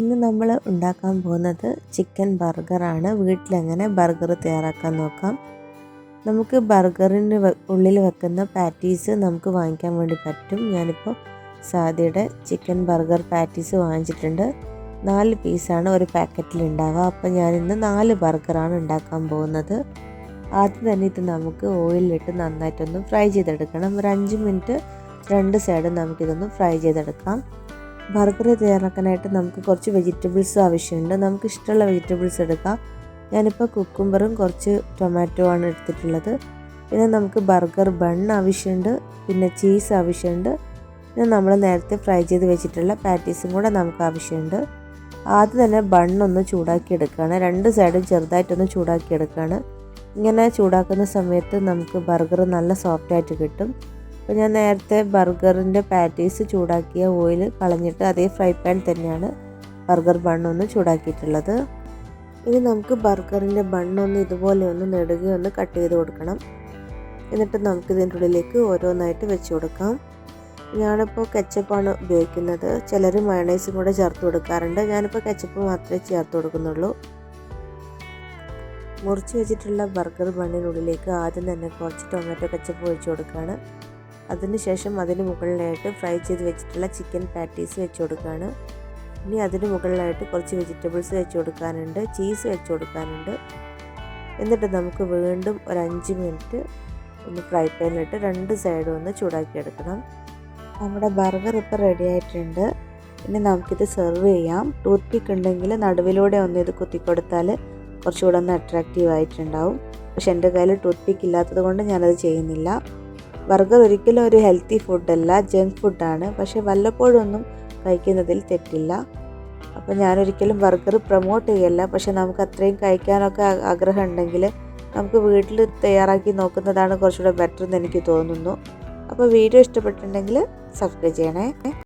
ഇന്ന് നമ്മൾ ഉണ്ടാക്കാൻ പോകുന്നത് ചിക്കൻ ബർഗറാണ് വീട്ടിലെങ്ങനെ ബർഗർ തയ്യാറാക്കാൻ നോക്കാം. നമുക്ക് ബർഗറിന് ഉള്ളിൽ വെക്കുന്ന പാറ്റീസ് നമുക്ക് വാങ്ങിക്കാൻ വേണ്ടി പറ്റും. ഞാനിപ്പോൾ സാദിയുടെ ചിക്കൻ ബർഗർ പാറ്റീസ് വാങ്ങിച്ചിട്ടുണ്ട്. നാല് പീസാണ് ഒരു പാക്കറ്റിൽ ഉണ്ടാവുക. അപ്പോൾ ഞാനിന്ന് നാല് ബർഗറാണ് ഉണ്ടാക്കാൻ പോകുന്നത്. ആദ്യം തന്നെ ഇത് നമുക്ക് ഓയിലിട്ട് നന്നായിട്ടൊന്ന് ഫ്രൈ ചെയ്തെടുക്കണം. ഒരു അഞ്ച് മിനിറ്റ് രണ്ട് സൈഡും നമുക്കിതൊന്ന് ഫ്രൈ ചെയ്തെടുക്കാം. ബർഗർ തയ്യാറാക്കാനായിട്ട് നമുക്ക് കുറച്ച് വെജിറ്റബിൾസ് ആവശ്യമുണ്ട്. നമുക്ക് ഇഷ്ടമുള്ള വെജിറ്റബിൾസ് എടുക്കാം. ഞാനിപ്പോൾ കുക്കുംബറും കുറച്ച് ടൊമാറ്റോ ആണ് എടുത്തിട്ടുള്ളത്. പിന്നെ നമുക്ക് ബർഗർ ബൺ ആവശ്യമുണ്ട്. പിന്നെ ചീസ് ആവശ്യമുണ്ട്. പിന്നെ നമ്മൾ നേരത്തെ ഫ്രൈ ചെയ്ത് വെച്ചിട്ടുള്ള പാറ്റീസും കൂടെ നമുക്ക് ആവശ്യമുണ്ട്. ആദ്യം തന്നെ ബണ്ണൊന്ന് ചൂടാക്കി എടുക്കുകയാണ്. രണ്ട് സൈഡും ചെറുതായിട്ടൊന്ന് ചൂടാക്കി എടുക്കുകയാണ്. ഇങ്ങനെ ചൂടാക്കുന്ന സമയത്ത് നമുക്ക് ബർഗർ നല്ല സോഫ്റ്റായിട്ട് കിട്ടും. അപ്പോൾ ഞാൻ നേരത്തെ ബർഗറിന്റെ പാറ്റീസ് ചൂടാക്കിയ ഓയിൽ കളഞ്ഞിട്ട് അതേ ഫ്രൈ പാൻ തന്നെയാണ് ബർഗർ ബണ്ണൊന്ന് ചൂടാക്കിയിട്ടുള്ളത്. ഇനി നമുക്ക് ബർഗറിന്റെ ബണ്ണൊന്ന് ഇതുപോലെ ഒന്ന് നെടുകി ഒന്ന് കട്ട് ചെയ്ത് കൊടുക്കണം. എന്നിട്ട് നമുക്ക് ഇതിന്റെ ഉള്ളിലേക്ക് ഓരോന്നായിട്ട് വെച്ച് കൊടുക്കാം. ഞാനിപ്പോൾ കെച്ചപ്പാണ് ഉപയോഗിക്കുന്നത്. ചിലർ മയണൈസും കൂടെ ചേർത്ത് കൊടുക്കാറുണ്ട്. ഞാനിപ്പോൾ കെച്ചപ്പ് മാത്രമേ ചേർത്ത് കൊടുക്കുന്നുള്ളൂ. മുറിച്ച് വെച്ചിട്ടുള്ള ബർഗർ ബണ്ണിനുള്ളിലേക്ക് ആദ്യം തന്നെ കുറച്ച് ടൊമാറ്റോ കെച്ചപ്പ് ഒഴിച്ച് കൊടുക്കുകയാണ്. അതിനുശേഷം അതിന് മുകളിലായിട്ട് ഫ്രൈ ചെയ്ത് വെച്ചിട്ടുള്ള ചിക്കൻ പാറ്റീസ് വെച്ച് കൊടുക്കുകയാണ് ഇനി അതിന് മുകളിലായിട്ട് കുറച്ച് വെജിറ്റബിൾസ് വെച്ച് കൊടുക്കാനുണ്ട് ചീസ് വെച്ച് കൊടുക്കാനുണ്ട്. എന്നിട്ട് നമുക്ക് വീണ്ടും ഒരു അഞ്ച് മിനിറ്റ് ഒന്ന് ഫ്രൈ പാനിലിട്ട് രണ്ട് സൈഡും ഒന്ന് ചൂടാക്കി എടുക്കണം നമ്മുടെ ബർഗർ ഇപ്പോൾ റെഡി ആയിട്ടുണ്ട്. ഇനി നമുക്കിത് സെർവ് ചെയ്യാം. ടൂത്ത് പിക്ക് ഉണ്ടെങ്കിൽ നടുവിലൂടെ ഒന്ന് ഇത് കുത്തിക്കൊടുത്താൽ കുറച്ചുകൂടെ ഒന്ന് അട്രാക്റ്റീവ് ആയിട്ടുണ്ടാവും. പക്ഷെ എന്റെ കയ്യിൽ ടൂത്ത് പിക്ക് ഇല്ലാത്തത് കൊണ്ട് ഞാനത് ചെയ്യുന്നില്ല. ബർഗർ ഒരിക്കലും ഒരു ഹെൽത്തി ഫുഡല്ല ജങ്ക് ഫുഡാണ് പക്ഷേ വല്ലപ്പോഴൊന്നും കഴിക്കുന്നതിൽ തെറ്റില്ല. അപ്പോൾ ഞാനൊരിക്കലും ബർഗർ പ്രൊമോട്ട് ചെയ്യല്ല. പക്ഷേ നമുക്ക് അത്രയും കഴിക്കാനൊക്കെ ആഗ്രഹം ഉണ്ടെങ്കിൽ നമുക്ക് വീട്ടിൽ തയ്യാറാക്കി നോക്കുന്നതാണ് കുറച്ചുകൂടെ ബെറ്റർ എന്ന് എനിക്ക് തോന്നുന്നു. അപ്പോൾ വീഡിയോ ഇഷ്ടപ്പെട്ടിട്ടുണ്ടെങ്കിൽ സബ്സ്ക്രൈബ് ചെയ്യണേ.